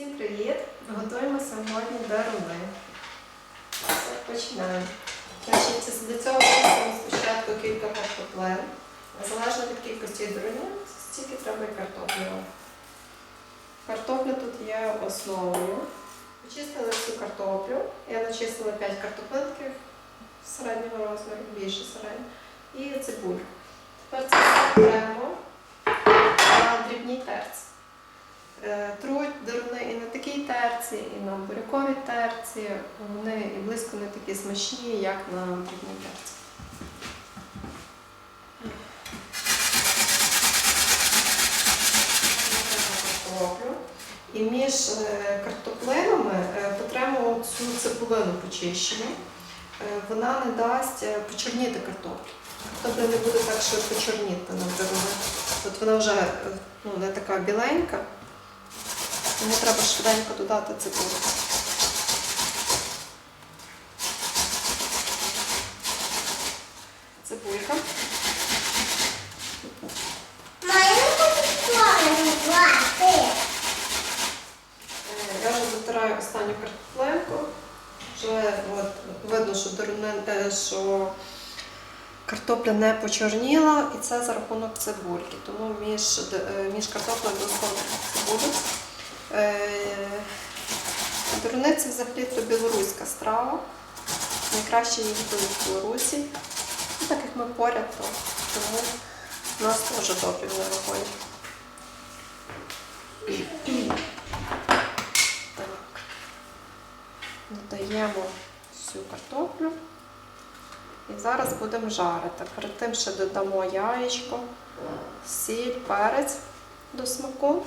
Всім привіт! Готуємо сьогодні даруни. Починаємо. Значить, для цього чистимо спочатку кілька картоплин. Залежно від кількості дарунів, стільки треба і картоплі. Картопля тут є основою. Почистили всю картоплю. Я начистила 5 картоплинків середнього розміру, більше середнього. І цибульку. Тепер це все беремо на дрібній терці. Терці, і на буряковій терці. Вони і близько не такі смачні, як на дрібній терці. І між е, картоплинами е, потремо цю цибулину почищену. Е, Вона не дасть почорніти картоплю. Тобто не буде так, що почорніти на. От вона вже ну, не така біленька. Тому треба швиденько додати цибулю. Цибулька. Е, Я вже затираю останню картопленку. Вже от, видно, що, дурне- е, що картопля не почорніла, і це за рахунок цибульки. Тому між, е, між картоплею обов'язково цибулю. Е, Дуруни це взагалі то білоруська страва. Найкраще її готують в Білорусі. Ну, так як ми поряд, то тому у нас теж добрі виходять. Так. Додаємо всю картоплю. І зараз будемо жарити. Перед тим ще додамо яєчко, сіль, перець до смаку.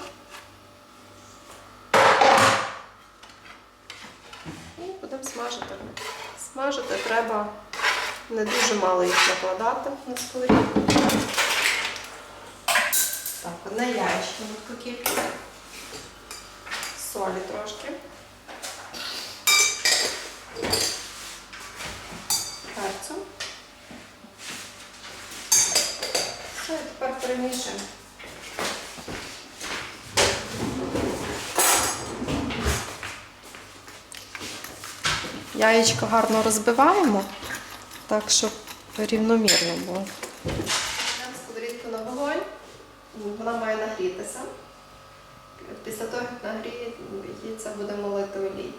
І будемо смажити. Смажити треба не дуже мало їх накладати на сковорідку. Так, одне яєчко таку кількість. Солі трошки. Перцю. Все, тепер перемішуємо. Яєчко гарно розбиваємо, так, щоб рівномірно було. Беремо сковорідку на вогонь, вона має нагрітися. Після того, як нагріється, будемо лити олій.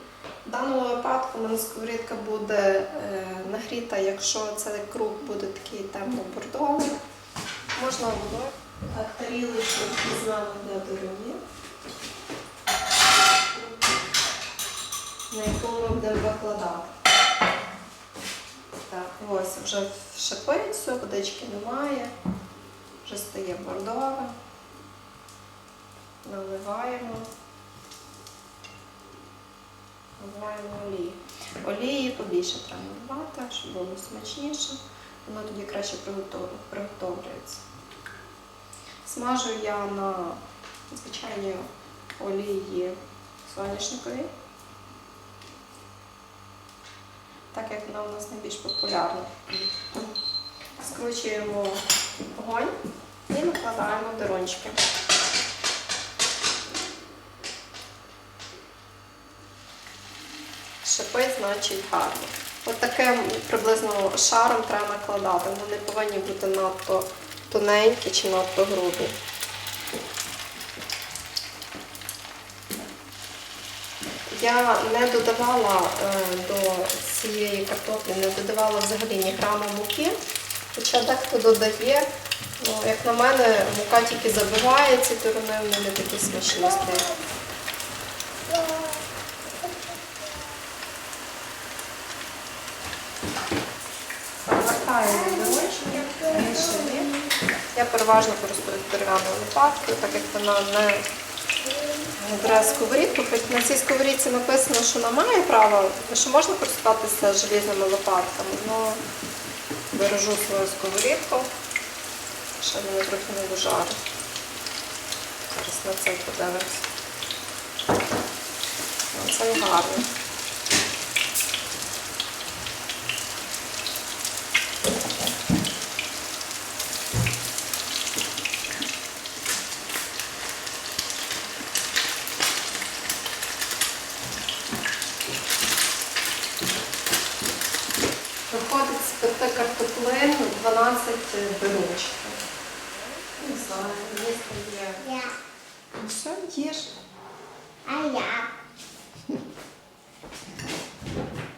В даному випадку мене сковорідка буде е, нагріта, якщо цей круг буде такий темно-бордовий. Можна водою. Так, тарілочку візьмемо для дорогів, на яку ми будемо викладати. Так, ось вже шипить все, водички немає, вже стає бордове. Наливаємо. Наливаємо олії. Олії побільше треба наливати, щоб було смачніше. Воно тоді краще приготовлюється. Смажу я на звичайній олії соняшниковій, так як вона у нас найбільш популярна. Скручуємо вогонь і накладаємо дерончики. Шипить, значить гарно. От приблизно шаром треба накладати. Вони повинні бути надто тоненькі чи надто грубі. Я не додавала е, до цієї картоплі, не додавала взагалі ні грама муки, хоча дехто додає. Ну, як на мене, мука тільки забиває ці туруни, вони не такі смачні стають. Я переважно користуюсь дерев'яною лопаткою, так як вона не бере сковорідку. Хоч на цій сковорідці написано, що вона має право, що можна користуватися желізними лопатками, але бережу свою сковорідку, ще мене трохи не дожарить. Зараз на це подивимось. Це гарно. Млин 12 беручків. Не знаю, є. Я. Ну все, їж. А я.